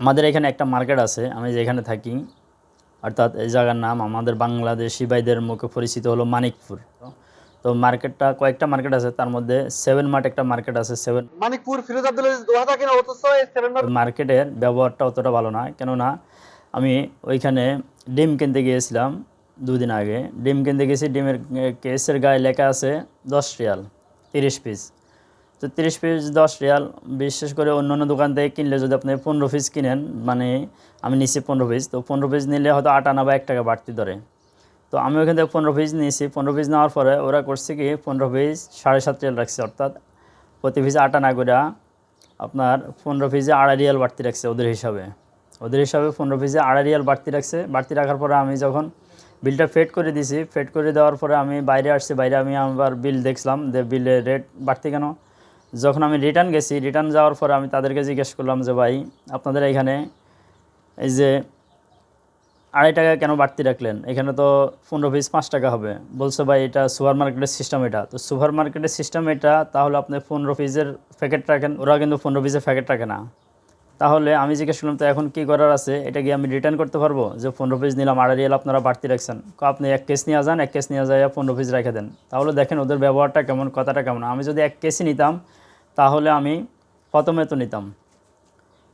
আমাদের এখানে একটা মার্কেট আছে আমি যেখানে থাকি। অর্থাৎ এই জায়গার নাম আমাদের বাংলাদেশি ভাইদের মুখে পরিচিত হলো মানিকপুর। তো মার্কেটটা কয়েকটা মার্কেট আছে তার মধ্যে সেভেন মার্ট একটা মার্কেট আছে সেভেন মানিকপুর ফিরোজ আব্দুল দোহা থাকেন অথচ মার্কেটের ব্যবহারটা অতটা ভালো না কেননা আমি ওইখানে ডিম কিনতে গিয়েছিলাম দুদিন আগে। ডিম কিনতে গেছি ডিমের কেসের গায়ে লেখা আছে দশ রিয়াল তিরিশ পিস তো তিরিশ পিস দশ রিয়াল, বিশেষ করে অন্য অন্য দোকান থেকে কিনলে যদি আপনি পনেরো পিস কিনেন মানে আমি নিচ্ছি পনেরো পিস তো পনেরো পিস নিলে হয়তো আট আনা বা এক টাকা বাড়তি ধরে। তো আমি ওখান থেকে পনেরো পিস নিয়েছি, পনেরো পিস নেওয়ার পরে ওরা করছে কি, পনেরো পিস সাড়ে সাত রিয়াল রাখছে, অর্থাৎ প্রতি পিস আট আনা করে আপনার পনেরো পিসে আড়াই রিয়াল বাড়তি রাখছে ওদের হিসাবে। ওদের হিসাবে পনেরো পিসে আড়াই রিয়াল বাড়তি রাখছে, বাড়তি রাখার পরে আমি যখন বিলটা ফেড করে দিছি ফেড করে দেওয়ার পরে আমি বাইরে আসছি, বাইরে আমি আবার বিল দেখলাম যে বিলের রেট বাড়তি কেন? যখন আমি রিটার্ন গেছি রিটার্ন যাওয়ার পরে আমি তাদেরকে জিজ্ঞেস করলাম যে, ভাই, আপনাদের এখানে এই যে আড়াই টাকা কেন বাড়তি রাখলেন? এখানে তো পনেরো পিস পাঁচ টাকা হবে। বলছে, ভাই, এটা সুপার মার্কেটের সিস্টেম এটা। তো সুপার মার্কেটের সিস্টেম এটা, তাহলে আপনি পনেরো পিসের প্যাকেট রাখেন, ওরা কিন্তু পনেরো পিসের প্যাকেট রাখে না। তাহলে আমি জিজ্ঞেস করলাম, তো এখন কী করার আছে? এটা কি আমি রিটার্ন করতে পারব? যে পনেরো পিস নিলাম, আড়াই রিয়াল আপনারা বাড়তি রাখছেন। আপনি এক কেস নিয়ে যান, এক কেস নিয়ে যায় পনেরো পিস রেখে দেন। তাহলে দেখেন ওদের ব্যবহারটা কেমন, কথাটা কেমন। আমি যদি এক কেসই নিতাম তাহলে আমি প্রথমে তো নিতাম।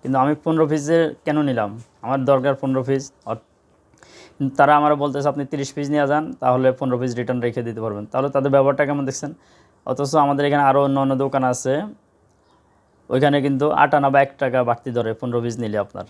কিন্তু আমি পনেরো পিসের কেন নিলাম? আমার দরকার পনেরো পিস তারা আমার বলতেছে, আপনি তিরিশ পিস নিয়ে যান, তাহলে পনেরো পিস রিটার্ন রেখে দিতে পারবেন। তাহলে তাদের ব্যবহারটা কেমন দেখছেন? অথচ আমাদের এখানে আরও অন্য অন্য দোকান আছে, ওইখানে কিন্তু আট আনা বা এক টাকা বাড়তি ধরে পনেরো পিস নিলে আপনার।